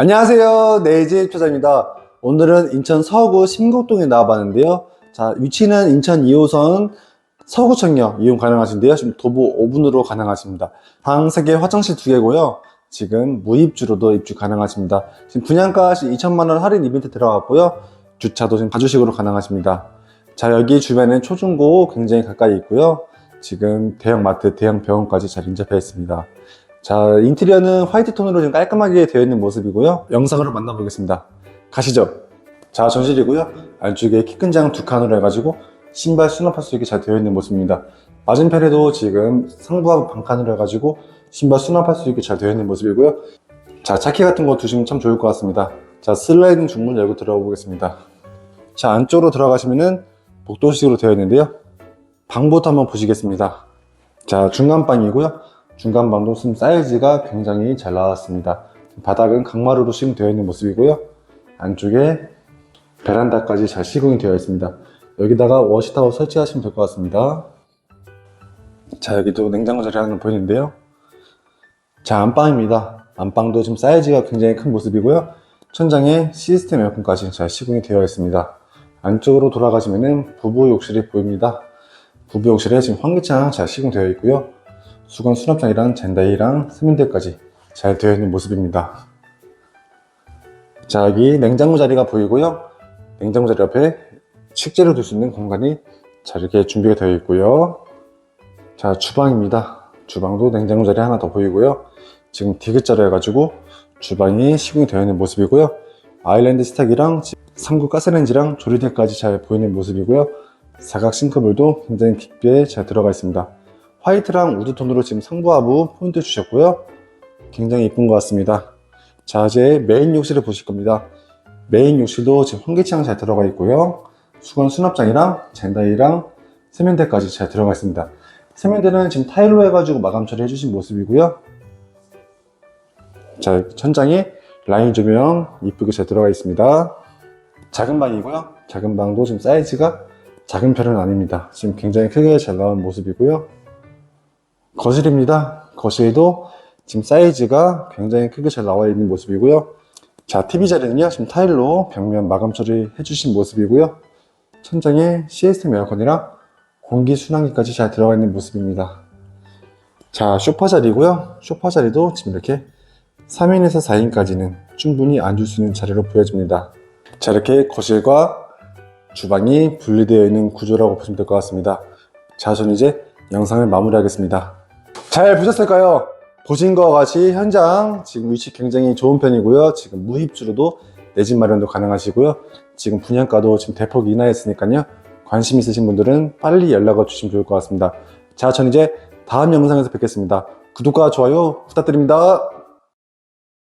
안녕하세요. 네이집 투자입니다. 오늘은 인천 서구 심곡동에 나와봤는데요. 자, 위치는 인천 2호선 서구청역 이용 가능하신데요. 지금 도보 5분으로 가능하십니다. 방 3개, 화장실 2개고요. 지금 무입주로도 입주 가능하십니다. 지금 분양가 2천만원 할인 이벤트 들어갔고요. 주차도 지금 가주식으로 가능하십니다. 자, 여기 주변엔 초중고 굉장히 가까이 있고요. 지금 대형 마트, 대형 병원까지 잘 인접해 있습니다. 자, 인테리어는 화이트 톤으로 좀 깔끔하게 되어 있는 모습이고요. 영상으로 만나보겠습니다. 가시죠. 자, 전실이고요. 안쪽에 키큰장 두 칸으로 해가지고 신발 수납할 수 있게 잘 되어 있는 모습입니다. 맞은편에도 지금 상부하고 방칸으로 해가지고 신발 수납할 수 있게 잘 되어 있는 모습이고요. 자, 차키 같은 거 두시면 참 좋을 것 같습니다. 자, 슬라이딩 중문 열고 들어가 보겠습니다. 자, 안쪽으로 들어가시면은 복도식으로 되어 있는데요. 방부터 한번 보시겠습니다. 자, 중간방이고요. 중간방도 좀 사이즈가 굉장히 잘 나왔습니다. 바닥은 강마루로 시공되어 있는 모습이고요. 안쪽에 베란다까지 잘 시공이 되어 있습니다. 여기다가 워시타워 설치하시면 될 것 같습니다. 자, 여기도 냉장고 자리 하나 보이는데요. 자, 안방입니다. 안방도 지금 사이즈가 굉장히 큰 모습이고요. 천장에 시스템 에어컨까지 잘 시공이 되어 있습니다. 안쪽으로 돌아가시면은 부부 욕실이 보입니다. 부부 욕실에 지금 환기창 잘 시공되어 있고요. 수건 수납장이랑 젠다이랑 세면대까지 잘 되어 있는 모습입니다. 자, 여기 냉장고 자리가 보이고요. 냉장고 자리 옆에 식재료 둘 수 있는 공간이 잘 이렇게 준비가 되어 있고요. 자, 주방입니다. 주방도 냉장고 자리 하나 더 보이고요. 지금 디귿자로 해가지고 주방이 시공이 되어 있는 모습이고요. 아일랜드 스탁이랑 3구 가스레인지랑 조리대까지 잘 보이는 모습이고요. 사각 싱크볼도 굉장히 깊게 잘 들어가 있습니다. 화이트랑 우드톤으로 지금 상부하부 포인트 주셨고요. 굉장히 이쁜 것 같습니다. 자, 이제 메인 욕실을 보실 겁니다. 메인 욕실도 지금 환기창 잘 들어가 있고요. 수건 수납장이랑 젠다이랑 세면대까지 잘 들어가 있습니다. 세면대는 지금 타일로 해가지고 마감 처리 해 주신 모습이고요. 자, 천장에 라인 조명 이쁘게 잘 들어가 있습니다. 작은 방이고요. 작은 방도 지금 사이즈가 작은 편은 아닙니다. 지금 굉장히 크게 잘 나온 모습이고요. 거실입니다. 거실도 지금 사이즈가 굉장히 크게 잘 나와 있는 모습이고요. 자, TV 자리는요, 지금 타일로 벽면 마감 처리 해주신 모습이고요. 천장에 시스템 에어컨이랑 공기 순환기까지 잘 들어가 있는 모습입니다. 자, 소파 자리고요. 소파 자리도 지금 이렇게 3인에서 4인까지는 충분히 앉을 수 있는 자리로 보여집니다. 자, 이렇게 거실과 주방이 분리되어 있는 구조라고 보시면 될 것 같습니다. 자, 저는 이제 영상을 마무리하겠습니다. 잘 보셨을까요? 보신 것과 같이 현장 지금 위치 굉장히 좋은 편이고요. 지금 무입주로도 내 집 마련도 가능하시고요. 지금 분양가도 지금 대폭 인하했으니까요. 관심 있으신 분들은 빨리 연락을 주시면 좋을 것 같습니다. 자, 저는 이제 다음 영상에서 뵙겠습니다. 구독과 좋아요 부탁드립니다.